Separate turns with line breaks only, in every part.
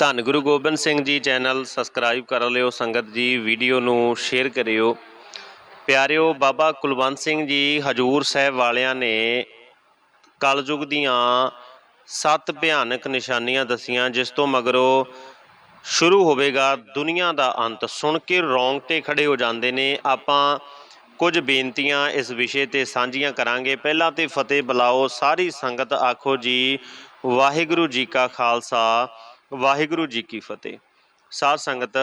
ਧੰਨ Guru Gobind Singh ji channel subscribe ਕਰ ਲਿਓ, ਸੰਗਤ ਜੀ ਵੀਡੀਓ ਨੂੰ ਸ਼ੇਅਰ ਕਰਿਓ। ਪਿਆਰਿਓ, ਬਾਬਾ ਕੁਲਵੰਤ ਸਿੰਘ ਜੀ ਹਜੂਰ ਸਾਹਿਬ ਵਾਲਿਆਂ ਨੇ ਕਲਯੁਗ ਦੀਆਂ ਸੱਤ ਭਿਆਨਕ ਨਿਸ਼ਾਨੀਆਂ ਦਸੀਆਂ, ਜਿਸ ਤੋਂ ਮਗਰੋਂ ਸ਼ੁਰੂ ਹੋਵੇਗਾ, ਦੁਨੀਆ ਦਾ ਅੰਤ। ਸੁਣ ਕੇ ਰੌਂਗਟੇ ਖੜੇ ਹੋ ਜਾਂਦੇ ਨੇ। ਆਪਾਂ ਕੁਝ ਬੇਨਤੀਆਂ ਇਸ ਵਿਸ਼ੇ ਤੇ ਸਾਂਝੀਆਂ ਕਰਾਂਗੇ। ਪਹਿਲਾਂ ਤੇ ਫਤਿਹ ਬੁਲਾਓ। ਸਾਰੀ ਸੰਗਤ ਆਖੋ ਜੀ, ਵਾਹਿਗੁਰੂ ਜੀ ਕਾ ਖਾਲਸਾ। ਵਾਹਿਗੁਰੂ ਜੀ ਕੀ ਫਤਿਹ। ਸਾਧ ਸੰਗਤ,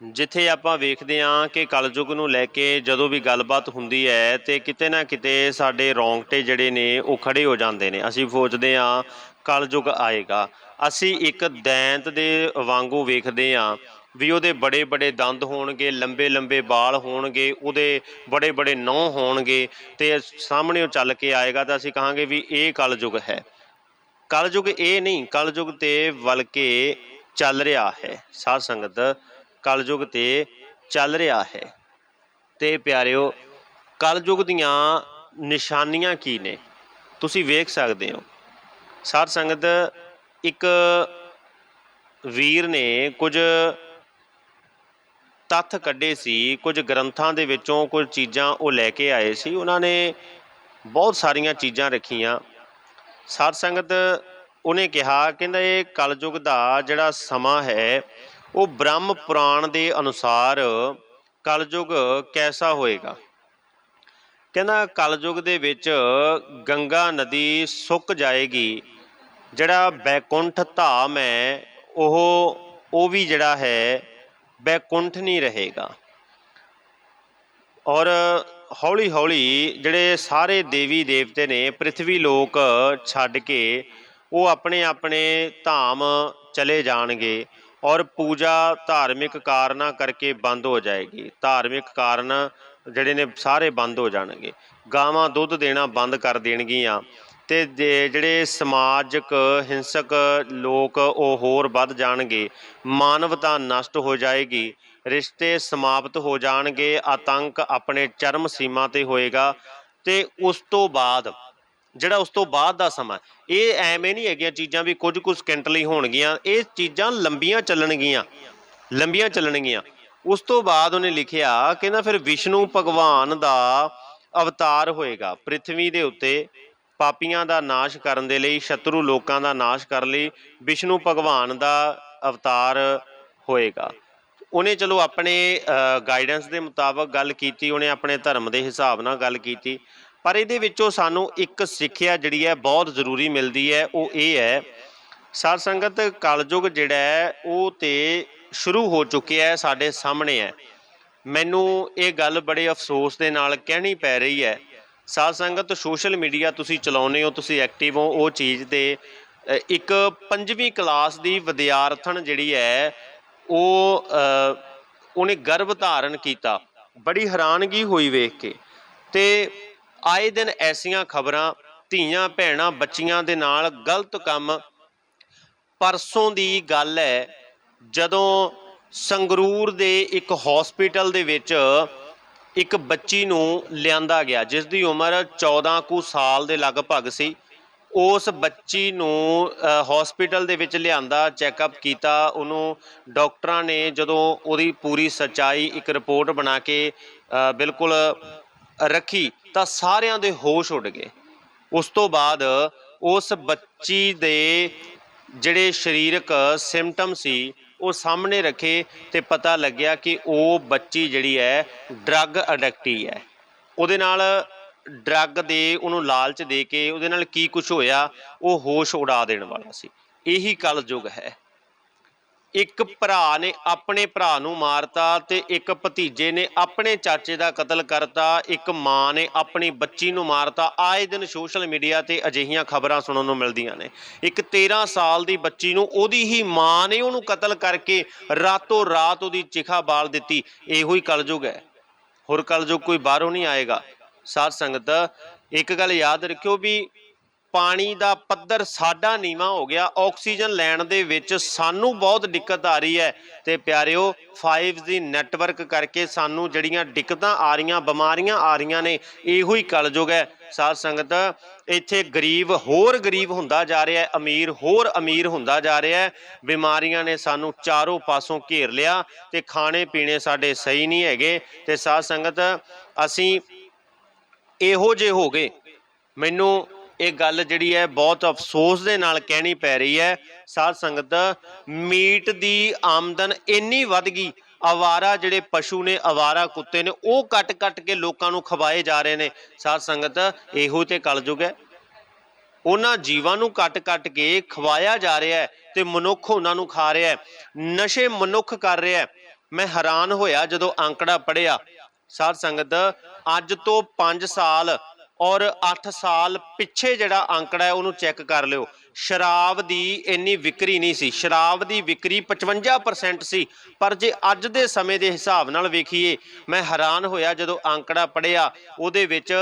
ਜਿੱਥੇ ਆਪਾਂ ਵੇਖਦੇ ਹਾਂ ਕਿ ਕਲਯੁਗ ਨੂੰ ਲੈ ਕੇ ਜਦੋਂ ਵੀ ਗੱਲਬਾਤ ਹੁੰਦੀ ਹੈ ਤੇ ਕਿਤੇ ਨਾ ਕਿਤੇ ਸਾਡੇ ਰੌਂਗਟੇ ਜਿਹੜੇ ਨੇ ਉਹ ਖੜੇ ਹੋ ਜਾਂਦੇ ਨੇ। ਅਸੀਂ ਸੋਚਦੇ ਹਾਂ ਕਲਯੁਗ ਆਏਗਾ। ਅਸੀਂ ਇੱਕ ਦੈਂਤ ਦੇ ਵਾਂਗੂ ਵੇਖਦੇ ਹਾਂ ਵੀ ਉਹਦੇ ਬੜੇ ਬੜੇ ਦੰਦ ਹੋਣਗੇ ਲੰਬੇ ਲੰਬੇ ਵਾਲ ਹੋਣਗੇ, ਉਹਦੇ ਬੜੇ ਬੜੇ ਨਹੁੰ ਹੋਣਗੇ ਤੇ ਸਾਹਮਣੇ ਉਹ ਚੱਲ ਕੇ ਆਏਗਾ ਤਾਂ ਅਸੀਂ ਕਹਾਂਗੇ ਵੀ ਇਹ ਕਲਯੁਗ ਹੈ। ਕਲਯੁਗ ਇਹ ਨਹੀਂ, ਕਲਯੁਗ ਤੇ ਵਲਕੇ ਚੱਲ ਰਿਹਾ ਹੈ। ਸਾਧ ਸੰਗਤ, ਕਲਯੁਗ ਤੇ ਚੱਲ ਰਿਹਾ ਹੈ। ਤੇ ਪਿਆਰਿਓ, ਕਲਯੁਗ ਦੀਆਂ ਨਿਸ਼ਾਨੀਆਂ ਕੀ ਨੇ? ਤੁਸੀਂ ਵੇਖ ਸਕਦੇ ਹੋ। ਸਾਧ ਸੰਗਤ, ਇੱਕ ਵੀਰ ਨੇ ਕੁਝ ਤੱਥ ਕੱਢੇ ਸੀ, ਕੁਝ ਗ੍ਰੰਥਾਂ ਦੇ ਵਿੱਚੋਂ ਕੁਝ ਚੀਜ਼ਾਂ ਉਹ ਲੈ ਕੇ ਆਏ ਸੀ। ਉਹਨਾਂ ਨੇ ਬਹੁਤ ਸਾਰੀਆਂ ਚੀਜ਼ਾਂ ਰੱਖੀਆਂ। ਸਾਧ ਸੰਗਤ ਉਹਨੇ ਕਿਹਾ, ਕਹਿੰਦਾ ਇਹ ਕਲਯੁਗ ਦਾ ਜਿਹੜਾ ਸਮਾਂ ਹੈ, ਉਹ ਬ੍ਰਹਮ ਪੁਰਾਣ ਦੇ ਅਨੁਸਾਰ ਕਲਯੁਗ ਕੈਸਾ ਹੋਏਗਾ? ਕਹਿੰਦਾ ਕਲਯੁਗ ਦੇ ਵਿੱਚ ਗੰਗਾ ਨਦੀ ਸੁੱਕ ਜਾਏਗੀ, ਜਿਹੜਾ ਬੈਕੁੰਠ ਧਾਮ ਹੈ, ਉਹ ਉਹ ਵੀ ਜਿਹੜਾ ਹੈ, ਬੈਕੁੰਠ ਨਹੀਂ ਰਹੇਗਾ। ਔਰ ਹੌਲੀ ਹੌਲੀ ਜਿਹੜੇ ਸਾਰੇ ਦੇਵੀ ਦੇਵਤੇ ਨੇ ਪ੍ਰithvi ਲੋਕ ਛੱਡ ਕੇ ਉਹ ਆਪਣੇ ਆਪਣੇ ਧਾਮ ਚਲੇ ਜਾਣਗੇ ਔਰ ਪੂਜਾ ਧਾਰਮਿਕ ਕਾਰਨਾਂ ਕਰਕੇ ਬੰਦ ਹੋ ਜਾਏਗੀ। ਧਾਰਮਿਕ ਕਾਰਨ ਜਿਹੜੇ ਨੇ ਸਾਰੇ ਬੰਦ ਹੋ ਜਾਣਗੇ। ਗਾਵਾਂ ਦੁੱਧ ਦੇਣਾ ਬੰਦ ਕਰ ਦੇਣਗੀਆਂ ਤੇ ਜੇ ਜਿਹੜੇ ਸਮਾਜਿਕ, ਹਿੰਸਕ ਲੋਕ ਉਹ ਹੋਰ ਵੱਧ ਜਾਣਗੇ, ਮਾਨਵਤਾ ਨਸ਼ਟ ਹੋ ਜਾਏਗੀ। ਰਿਸ਼ਤੇ ਸਮਾਪਤ ਹੋ ਜਾਣਗੇ, ਆਤੰਕ ਆਪਣੇ ਚਰਮ ਸੀਮਾ ਤੇ ਹੋਏਗਾ ਤੇ ਉਸ ਤੋਂ ਬਾਅਦ, ਜਿਹੜਾ ਉਸ ਤੋਂ ਬਾਅਦ ਦਾ ਸਮਾਂ ਇਹ ਐਵੇਂ ਨਹੀਂ ਹੈਗੀਆਂ ਚੀਜ਼ਾਂ ਵੀ ਕੁਝ ਕੁ ਸਕਿੰਟ ਲਈ ਹੋਣਗੀਆਂ, ਇਹ ਚੀਜ਼ਾਂ ਲੰਬੀਆਂ ਚੱਲਣਗੀਆਂ ਲੰਬੀਆਂ ਚੱਲਣਗੀਆਂ। ਉਸ ਤੋਂ ਬਾਅਦ ਉਹਨੇ ਲਿਖਿਆ ਕਹਿੰਦਾ ਫਿਰ ਵਿਸ਼ਨੂੰ ਭਗਵਾਨ ਦਾ ਅਵਤਾਰ ਹੋਏਗਾ ਪ੍ਰithvi ਦੇ ਉੱਤੇ ਪਾਪੀਆਂ ਦਾ ਨਾਸ਼ ਕਰਨ ਦੇ ਲਈ, ਸ਼ਤਰੂ ਲੋਕਾਂ ਦਾ ਨਾਸ਼ ਕਰਨ ਲਈ, ਵਿਸ਼ਨੂੰ ਭਗਵਾਨ ਦਾ ਅਵਤਾਰ ਹੋਏਗਾ। ਉਹਨੇ ਚਲੋ ਆਪਣੇ ਗਾਈਡੈਂਸ ਦੇ ਮੁਤਾਬਕ ਗੱਲ ਕੀਤੀ, ਉਹਨੇ ਆਪਣੇ ਧਰਮ ਦੇ ਹਿਸਾਬ ਨਾਲ ਗੱਲ ਕੀਤੀ। ਪਰ ਇਹਦੇ ਵਿੱਚੋਂ ਸਾਨੂੰ ਇੱਕ ਸਿੱਖਿਆ ਜਿਹੜੀ ਹੈ ਬਹੁਤ ਜ਼ਰੂਰੀ ਮਿਲਦੀ ਹੈ, ਉਹ ਇਹ ਹੈ, ਸਾਧ ਸੰਗਤ ਕਲਯੁਗ ਜਿਹੜਾ ਹੈ, ਉਹ ਤੇ ਸ਼ੁਰੂ ਹੋ ਚੁੱਕਿਆ ਹੈ, ਸਾਡੇ ਸਾਹਮਣੇ ਹੈ। ਮੈਨੂੰ ਇਹ ਗੱਲ ਬੜੇ ਅਫਸੋਸ ਦੇ ਨਾਲ ਕਹਿਣੀ ਪੈ ਰਹੀ ਹੈ। ਸਾਧ ਸੰਗਤ ਸੋਸ਼ਲ ਮੀਡੀਆ ਤੁਸੀਂ ਚਲਾਉਂਦੇ ਹੋ, ਤੁਸੀਂ ਐਕਟਿਵ ਹੋ, ਉਹ ਚੀਜ਼ ਤੇ ਇੱਕ ਪੰਜਵੀਂ ਕਲਾਸ ਦੀ ਵਿਦਿਆਰਥਣ ਜਿਹੜੀ ਹੈ ਉਹ ਉਹਨੇ ਗਰਭ ਧਾਰਨ ਕੀਤਾ। ਬੜੀ ਹੈਰਾਨਗੀ ਹੋਈ ਵੇਖ ਕੇ। ਤੇ ਆਏ ਦਿਨ ਐਸੀਆਂ ਖਬਰਾਂ, ਧੀਆਂ, ਭੈਣਾਂ, ਬੱਚੀਆਂ ਦੇ ਨਾਲ ਗਲਤ ਕੰਮ। ਪਰਸੋਂ ਦੀ ਗੱਲ ਹੈ, ਜਦੋਂ ਸੰਗਰੂਰ ਦੇ ਇੱਕ ਹਸਪੀਟਲ ਦੇ ਵਿੱਚ ਇੱਕ ਬੱਚੀ ਨੂੰ ਲਿਆਂਦਾ ਗਿਆ ਜਿਸ ਦੀ ਉਮਰ 14 ਕੁ ਸਾਲ ਦੇ ਲਗਭਗ ਸੀ। ਉਸ ਬੱਚੀ ਨੂੰ ਹਸਪੀਟਲ ਦੇ ਵਿੱਚ ਲਿਆਂਦਾ ਚੈੱਕਅਪ ਕੀਤਾ। ਉਹਨੂੰ ਡਾਕਟਰਾਂ ਨੇ ਜਦੋਂ ਉਹਦੀ ਪੂਰੀ ਸੱਚਾਈ ਇੱਕ ਰਿਪੋਰਟ ਬਣਾ ਕੇ ਬਿਲਕੁਲ ਰੱਖੀ, ਤਾਂ ਸਾਰਿਆਂ ਦੇ ਹੋਸ਼ ਉੱਡ ਗਏ। ਉਸ ਤੋਂ ਬਾਅਦ ਉਸ ਬੱਚੀ ਦੇ ਜਿਹੜੇ ਸਰੀਰਕ ਸਿੰਪਟਮ ਸੀ, ਉਹ ਸਾਹਮਣੇ ਰੱਖੇ ਤੇ ਪਤਾ ਲੱਗਿਆ ਕਿ ਉਹ ਬੱਚੀ ਜਿਹੜੀ ਹੈ ਡਰੱਗ ਅਡਿਕਟੀ ਹੈ। ਉਹਦੇ ਨਾਲ ਡਰੱਗ ਦੇ ਉਹਨੂੰ ਲਾਲਚ ਦੇ ਕੇ ਉਹਦੇ ਨਾਲ ਕੀ ਕੁਝ ਹੋਇਆ, ਉਹ ਹੋਸ਼ ਉਡਾ ਦੇਣ ਵਾਲਾ ਸੀ। ਇਹੀ ਕਲਯੁਗ ਹੈ। ਇੱਕ ਭਰਾ ਨੇ ਆਪਣੇ ਭਰਾ ਨੂੰ ਮਾਰਤਾ ਤੇ ਇੱਕ ਭਤੀਜੇ ਨੇ ਆਪਣੇ ਚਾਚੇ ਦਾ ਕਤਲ ਕਰਤਾ, ਇੱਕ ਮਾਂ ਨੇ ਆਪਣੀ ਬੱਚੀ ਨੂੰ ਮਾਰਤਾ। ਆਏ ਦਿਨ ਸੋਸ਼ਲ ਮੀਡੀਆ ਤੇ ਅਜਿਹੀਆਂ ਖਬਰਾਂ ਸੁਣਨ ਨੂੰ ਮਿਲਦੀਆਂ ਨੇ। ਇੱਕ 13 ਸਾਲ ਦੀ ਬੱਚੀ ਨੂੰ ਉਹਦੀ ਹੀ ਮਾਂ ਨੇ ਉਹਨੂੰ ਕਤਲ ਕਰਕੇ ਰਾਤੋਂ ਰਾਤ ਉਹਦੀ ਚਿਖਾ ਬਾਲ ਦਿੱਤੀ। ਇਹੋ ਹੀ ਕਲਯੁਗ ਹੈ। ਹੋਰ ਕਲਯੁਗ ਕੋਈ ਬਾਹਰੋਂ ਨਹੀਂ ਆਏਗਾ। ਸਾਧ ਸੰਗਤ, ਇੱਕ ਗੱਲ ਯਾਦ ਰੱਖਿਓ ਵੀ ਪਾਣੀ ਦਾ ਪੱਧਰ ਸਾਡਾ ਨੀਵਾ ਹੋ ਗਿਆ। ਆਕਸੀਜਨ ਲੈਣ ਦੇ ਵਿੱਚ ਸਾਨੂੰ ਬਹੁਤ ਦਿੱਕਤ ਆ ਰਹੀ ਹੈ ਤੇ ਪਿਆਰਿਓ 5G ਨੈਟਵਰਕ ਕਰਕੇ ਸਾਨੂੰ ਜਿਹੜੀਆਂ ਦਿੱਕਤਾਂ ਆ ਰਹੀਆਂ, ਬਿਮਾਰੀਆਂ ਆ ਰਹੀਆਂ ਨੇ, ਇਹੋ ਹੀ ਕਲਯੁਗ ਹੈ। ਸਾਧ ਸੰਗਤ, ਇੱਥੇ ਗਰੀਬ ਹੋਰ ਗਰੀਬ ਹੁੰਦਾ ਜਾ ਰਿਹਾ ਹੈ, ਅਮੀਰ ਹੋਰ ਅਮੀਰ ਹੁੰਦਾ ਜਾ ਰਿਹਾ ਹੈ। ਬਿਮਾਰੀਆਂ ਨੇ ਸਾਨੂੰ ਚਾਰੋਂ ਪਾਸੋਂ ਘੇਰ ਲਿਆ ਤੇ ਖਾਣੇ ਪੀਣੇ ਸਾਡੇ ਸਹੀ ਨਹੀਂ ਹੈਗੇ। ਤੇ ਸਾਧ ਸੰਗਤ, ਅਸੀਂ ਇਹੋ ਜੇ ਹੋ ਗਏ। ਮੈਨੂੰ ਇਹ ਗੱਲ ਜਿਹੜੀ ਹੈ ਬਹੁਤ ਅਫਸੋਸ ਦੇ ਨਾਲ ਕਹਿਣੀ ਪੈ ਰਹੀ ਹੈ। ਸਾਧ ਸੰਗਤ, ਮੀਟ ਦੀ ਆਮਦਨ ਇੰਨੀ ਵੱਧ ਗਈ। ਆਵਾਰਾ ਜਿਹੜੇ ਪਸ਼ੂ ਨੇ, ਆਵਾਰਾ ਕੁੱਤੇ ਨੇ, ਉਹ ਕੱਟ-ਕੱਟ ਕੇ ਲੋਕਾਂ ਨੂੰ ਖਵਾਏ ਜਾ ਰਹੇ ਨੇ। ਸਾਧ ਸੰਗਤ, ਇਹੋ ਤੇ ਕਲਯੁਗ ਹੈ। ਉਹਨਾਂ ਜੀਵਾਂ ਨੂੰ ਕੱਟ-ਕੱਟ ਕੇ ਖਵਾਇਆ ਜਾ ਰਿਹਾ ਹੈ ਤੇ ਮਨੁੱਖ ਉਹਨਾਂ ਨੂੰ ਖਾ ਰਿਹਾ ਹੈ। ਨਸ਼ੇ ਮਨੁੱਖ ਕਰ ਰਿਹਾ ਹੈ। ਮੈਂ ਹੈਰਾਨ ਹੋਇਆ ਜਦੋਂ ਅੰਕੜਾ ਪੜਿਆ ਸਾਧ ਸੰਗਤ, ਅੱਜ ਤੋਂ 5 ਸਾਲ ਔਰ 8 ਸਾਲ ਪਿੱਛੇ ਜਿਹੜਾ ਅੰਕੜਾ ਹੈ, ਉਹਨੂੰ ਚੈੱਕ ਕਰ ਲਿਓ। ਸ਼ਰਾਬ ਦੀ ਇੰਨੀ ਵਿਕਰੀ ਨਹੀਂ ਸੀ। ਸ਼ਰਾਬ ਦੀ ਵਿਕਰੀ 55% ਸੀ। ਪਰ ਜੇ ਅੱਜ ਦੇ ਸਮੇਂ ਦੇ ਹਿਸਾਬ ਨਾਲ ਵੇਖੀਏ, ਮੈਂ ਹੈਰਾਨ ਹੋਇਆ ਜਦੋਂ ਅੰਕੜਾ ਪੜਿਆ ਉਹਦੇ ਵਿੱਚ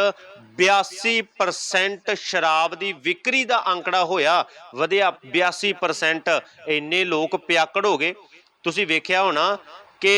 82% ਸ਼ਰਾਬ ਦੀ ਵਿਕਰੀ ਦਾ ਅੰਕੜਾ ਹੋਇਆ। ਵਧਿਆ 82% ਇੰਨੇ ਲੋਕ ਪਿਆਕੜ ਹੋ ਗਏ। ਤੁਸੀਂ ਵੇਖਿਆ ਹੋਣਾ ਕਿ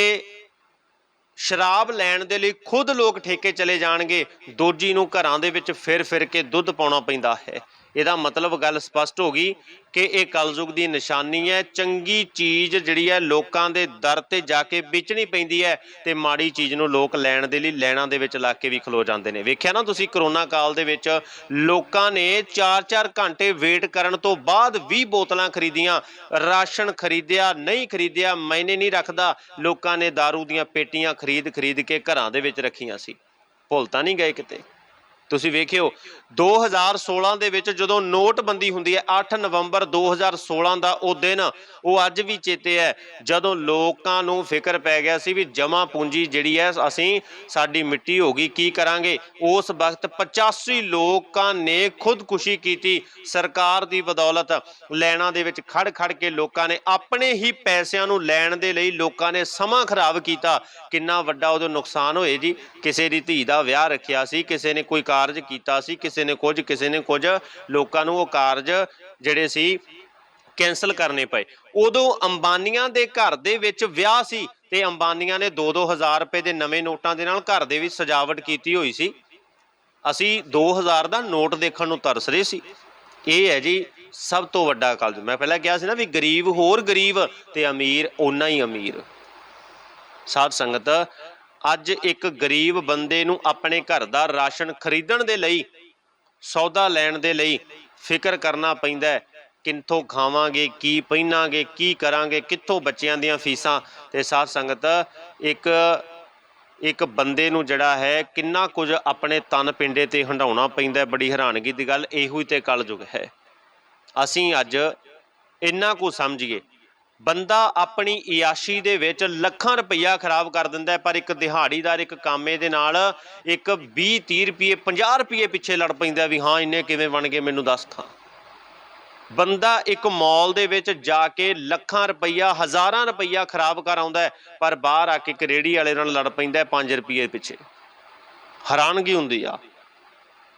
ਸ਼ਰਾਬ ਲੈਣ ਦੇ ਲਈ ਖੁਦ ਲੋਕ ਠੇਕੇ ਚਲੇ ਜਾਣਗੇ। ਦੋਜੀ ਨੂੰ ਘਰਾਂ ਦੇ ਵਿੱਚ ਫਿਰ ਫਿਰ ਕੇ ਦੁੱਧ ਪਾਉਣਾ ਪੈਂਦਾ ਹੈ। ਇਹਦਾ ਮਤਲਬ ਗੱਲ ਸਪਸ਼ਟ ਹੋ ਗਈ ਕਿ ਇਹ ਕਲਯੁਗ ਦੀ ਨਿਸ਼ਾਨੀ ਹੈ। ਚੰਗੀ ਚੀਜ਼ ਜਿਹੜੀ ਹੈ ਲੋਕਾਂ ਦੇ ਦਰ ਤੇ ਜਾ ਕੇ ਵੇਚਣੀ ਪੈਂਦੀ ਹੈ ਤੇ ਮਾੜੀ ਚੀਜ਼ ਨੂੰ ਲੋਕ ਲੈਣ ਦੇ ਲਈ ਲੈਣਾ ਦੇ ਵਿੱਚ ਲਾ ਕੇ ਵੀ ਖਲੋ ਜਾਂਦੇ ਨੇ। ਵੇਖਿਆ ਨਾ ਤੁਸੀਂ ਕਰੋਨਾ ਕਾਲ ਦੇ ਵਿੱਚ ਲੋਕਾਂ ਨੇ 4-4 ਘੰਟੇ ਵੇਟ ਕਰਨ ਤੋਂ ਬਾਅਦ 20 ਬੋਤਲਾਂ ਖਰੀਦੀਆਂ, ਰਾਸ਼ਨ ਖਰੀਦਿਆ, ਨਹੀਂ ਖਰੀਦਿਆ ਮੈਨੇ ਨਹੀਂ ਰੱਖਦਾ, ਲੋਕਾਂ ਨੇ दारू ਦੀਆਂ ਪੇਟੀਆਂ ਖਰੀਦ ਖਰੀਦ ਕੇ ਘਰਾਂ ਦੇ ਵਿੱਚ ਰੱਖੀਆਂ ਸੀ। ਭੁੱਲ ਤਾਂ ਨਹੀਂ ਗਏ ਕਿਤੇ। ਤੁਸੀਂ ਵੇਖਿਓ 2016 ਦੇ ਵਿੱਚ ਜਦੋਂ ਨੋਟਬੰਦੀ ਹੁੰਦੀ ਹੈ 8 ਨਵੰਬਰ 2016 ਦਾ ਉਹ ਦਿਨ, ਉਹ ਅੱਜ ਵੀ ਚੇਤੇ ਹੈ, ਜਦੋਂ ਲੋਕਾਂ ਨੂੰ ਫਿਕਰ ਪੈ ਗਿਆ ਸੀ ਵੀ ਜਮਾ ਪੂੰਜੀ ਜਿਹੜੀ ਹੈ, ਅਸੀਂ ਸਾਡੀ ਮਿੱਟੀ ਹੋ ਗਈ, ਕੀ ਕਰਾਂਗੇ? ਉਸ ਵਕਤ 85 ਲੋਕਾਂ ਨੇ ਖੁਦਕੁਸ਼ੀ ਕੀਤੀ, ਸਰਕਾਰ ਦੀ ਬਦੌਲਤ ਲੈਣਾ ਦੇ ਵਿੱਚ ਖੜ ਖੜ ਕੇ ਲੋਕਾਂ ਨੇ ਆਪਣੇ ਹੀ ਪੈਸਿਆਂ ਨੂੰ ਲੈਣ ਦੇ ਲਈ ਲੋਕਾਂ ਨੇ ਸਮਾਂ ਖਰਾਬ ਕੀਤਾ। ਕਿੰਨਾ ਵੱਡਾ ਉਦੋਂ ਨੁਕਸਾਨ ਹੋਏ ਜੀ। ਕਿਸੇ ਦੀ ਧੀ ਦਾ ਵਿਆਹ ਰੱਖਿਆ ਸੀ, ਕਿਸੇ ਨੇ ਕੋਈ ਕਾਰਜ ਕੀਤਾ ਸੀ, ਕਿਸੇ ਨੇ ਕੁਝ, ਕਿਸੇ ਨੇ ਕੁਝ, ਲੋਕਾਂ ਨੂੰ ਉਹ ਕਾਰਜ ਜਿਹੜੇ ਸੀ ਕੈਨਸਲ ਕਰਨੇ ਪਏ। ਉਦੋਂ ਅੰਬਾਨੀਆਂ ਦੇ ਘਰ ਦੇ ਵਿੱਚ ਵਿਆਹ ਸੀ ਤੇ ਅੰਬਾਨੀਆਂ ਨੇ 2-2000 ਰੁਪਏ ਦੇ ਨਵੇਂ ਨੋਟਾਂ ਦੇ ਨਾਲ ਘਰ ਦੇ ਵਿੱਚ ਸਜਾਵਟ ਕੀਤੀ ਹੋਈ ਸੀ। ਅਸੀਂ 2000 ਦਾ ਨੋਟ ਦੇਖਣ ਨੂੰ ਤਰਸ ਰਹੇ ਸੀ। ਇਹ ਹੈ ਜੀ ਸਭ ਤੋਂ ਵੱਡਾ ਕਲਜ। ਮੈਂ ਪਹਿਲਾਂ ਕਿਹਾ ਸੀ ਨਾ ਵੀ ਗਰੀਬ ਹੋਰ ਗਰੀਬ ਤੇ ਅਮੀਰ ਓਨਾ ਹੀ ਅਮੀਰ। ਸਾਧ ਸੰਗਤ ਅੱਜ ਇੱਕ ਗਰੀਬ ਬੰਦੇ ਨੂੰ ਆਪਣੇ ਘਰ ਦਾ ਰਾਸ਼ਨ ਖਰੀਦਣ ਦੇ ਲਈ, ਸੌਦਾ ਲੈਣ ਦੇ ਲਈ ਫਿਕਰ ਕਰਨਾ ਪੈਂਦਾ ਹੈ। ਕਿੰਥੋਂ ਖਾਵਾਂਗੇ, ਕੀ ਪਹਿਨਾਂਗੇ ਕੀ ਕਰਾਂਗੇ, ਕਿੱਥੋਂ ਬੱਚਿਆਂ ਦੀਆਂ ਫੀਸਾਂ? ਤੇ ਸਾਧ ਸੰਗਤ, ਇੱਕ ਇੱਕ ਬੰਦੇ ਨੂੰ ਜਿਹੜਾ ਹੈ, ਕਿੰਨਾ ਕੁਝ ਆਪਣੇ ਤਨ ਪਿੰਡੇ ਤੇ ਹੰਡਾਉਣਾ ਪੈਂਦਾ ਬੜੀ ਹੈਰਾਨਗੀ ਦੀ ਗੱਲ, ਇਹੋ ਹੀ ਤੇ ਕਲਯੁਗ ਹੈ। ਅਸੀਂ ਅੱਜ ਇੰਨਾ ਕੁ ਸਮਝੀਏ ਬੰਦਾ ਆਪਣੀ ਇਯਾਸ਼ੀ ਦੇ ਵਿੱਚ ਲੱਖਾਂ ਰੁਪਈਆ ਖਰਾਬ ਕਰ ਦਿੰਦਾ ਪਰ ਇੱਕ ਦਿਹਾੜੀਦਾਰ, ਇੱਕ ਕਾਮੇ ਦੇ ਨਾਲ ਇੱਕ 20 30 ਰੁਪਏ 50 ਰੁਪਏ ਪਿੱਛੇ ਲੜ ਪੈਂਦਾ ਵੀ ਹਾਂ, ਇੰਨੇ ਕਿਵੇਂ ਬਣ ਗਏ ਮੈਨੂੰ ਦੱਸ ਥਾਂ ਬੰਦਾ ਇੱਕ ਮਾਲ ਦੇ ਵਿੱਚ ਜਾ ਕੇ ਲੱਖਾਂ ਰੁਪਈਆ, ਹਜ਼ਾਰਾਂ ਰੁਪਈਆ ਖਰਾਬ ਕਰ ਆਉਂਦਾ ਪਰ ਬਾਹਰ ਆ ਕੇ ਇੱਕ ਰੇੜੀ ਵਾਲੇ ਨਾਲ ਲੜ ਪੈਂਦਾ 5 ਰੁਪਏ ਪਿੱਛੇ। ਹੈਰਾਨਗੀ ਹੁੰਦੀ ਆ।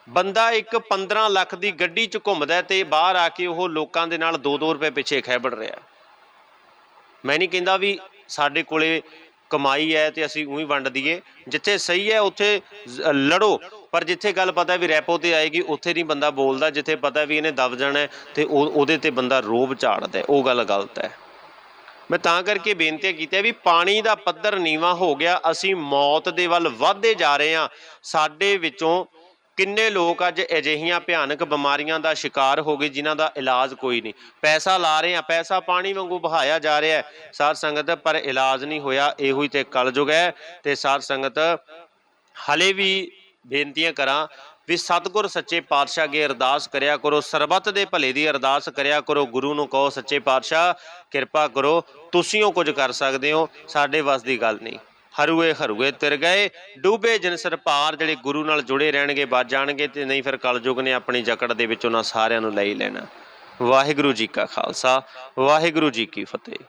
ਬੰਦਾ ਇੱਕ 15 ਲੱਖ ਦੀ ਗੱਡੀ 'ਚ ਘੁੰਮਦਾ ਹੈ ਤੇ ਬਾਹਰ ਆ ਕੇ ਉਹ ਲੋਕਾਂ ਦੇ ਨਾਲ 2-2 ਰੁਪਏ ਪਿੱਛੇ ਖੈਬੜ ਰਿਹਾ ਮੈਂ ਨਹੀਂ ਕਹਿੰਦਾ ਵੀ ਸਾਡੇ ਕੋਲੇ ਕਮਾਈ ਹੈ ਤੇ ਅਸੀਂ ਉਹੀ ਵੰਡ ਦਈਏ। ਜਿੱਥੇ ਸਹੀ ਹੈ, ਉੱਥੇ ਲੜੋ। ਪਰ ਜਿੱਥੇ ਗੱਲ ਪਤਾ ਵੀ ਰੈਪੋ ਤੇ ਆਏਗੀ, ਉੱਥੇ ਨਹੀਂ ਬੰਦਾ ਬੋਲਦਾ। ਜਿੱਥੇ ਪਤਾ ਵੀ ਇਹਨੇ ਦਬ ਜਾਣਾ ਹੈ ਤੇ ਉਹ, ਉਹਦੇ ਤੇ ਬੰਦਾ ਰੋਬ ਝਾੜਦਾ ਉਹ ਗੱਲ ਗਲਤ ਹੈ। ਮੈਂ ਤਾਂ ਕਰਕੇ ਬੇਨਤੀ ਕੀਤੀ ਵੀ ਪਾਣੀ ਦਾ ਪੱਧਰ ਨੀਵਾ ਹੋ ਗਿਆ। ਅਸੀਂ ਮੌਤ ਦੇ ਵੱਲ ਵਧਦੇ ਜਾ ਰਹੇ ਹਾਂ। ਸਾਡੇ ਵਿੱਚੋਂ ਕਿੰਨੇ ਲੋਕ ਅੱਜ ਅਜਿਹੀਆਂ ਭਿਆਨਕ ਬਿਮਾਰੀਆਂ ਦਾ ਸ਼ਿਕਾਰ ਹੋ ਗਏ ਜਿਨ੍ਹਾਂ ਦਾ ਇਲਾਜ ਕੋਈ ਨਹੀਂ? ਪੈਸਾ ਲਾ ਰਹੇ ਆ ਪੈਸਾ ਪਾਣੀ ਵਾਂਗੂ ਬਹਾਇਆ ਜਾ ਰਿਹਾ ਹੈ। ਸਾਧ ਸੰਗਤ, ਪਰ ਇਲਾਜ ਨਹੀਂ ਹੋਇਆ, ਇਹੋ ਹੀ ਤੇ ਕਲਯੁਗ ਹੈ। ਤੇ ਸਾਧ ਸੰਗਤ, ਹਲੇ ਵੀ ਬੇਨਤੀਆਂ ਕਰਾਂ ਵੀ ਸਤਿਗੁਰ ਸੱਚੇ ਪਾਤਸ਼ਾਹ ਅੱਗੇ ਅਰਦਾਸ ਕਰਿਆ ਕਰੋ, ਸਰਬੱਤ ਦੇ ਭਲੇ ਦੀ ਅਰਦਾਸ ਕਰਿਆ ਕਰੋ, ਗੁਰੂ ਨੂੰ ਕਹੋ, ਸੱਚੇ ਪਾਤਸ਼ਾਹ, ਕਿਰਪਾ ਕਰੋ, ਤੁਸੀਂ ਉਹ ਕੁਝ ਕਰ ਸਕਦੇ ਹੋ, ਸਾਡੇ ਵੱਸ ਦੀ ਗੱਲ ਨਹੀਂ। ਹਰੂਏ ਹਰੂਏ ਤਿਰ ਗਏ। ਡੂਬੇ ਜਨਸਰ ਭਾਰ ਜਿਹੜੇ ਗੁਰੂ ਨਾਲ ਜੁੜੇ ਰਹਿਣਗੇ, ਬਚ ਜਾਣਗੇ ਤੇ ਨਹੀਂ ਫਿਰ ਕਲਯੁਗ ਨੇ ਆਪਣੀ ਜਕੜ ਦੇ ਵਿੱਚ ਉਹਨਾਂ ਸਾਰਿਆਂ ਨੂੰ ਲੈ ਹੀ ਲੈਣਾ। ਵਾਹਿਗੁਰੂ ਜੀ ਕਾ ਖਾਲਸਾ, ਵਾਹਿਗੁਰੂ ਜੀ ਕੀ ਫਤਿਹ।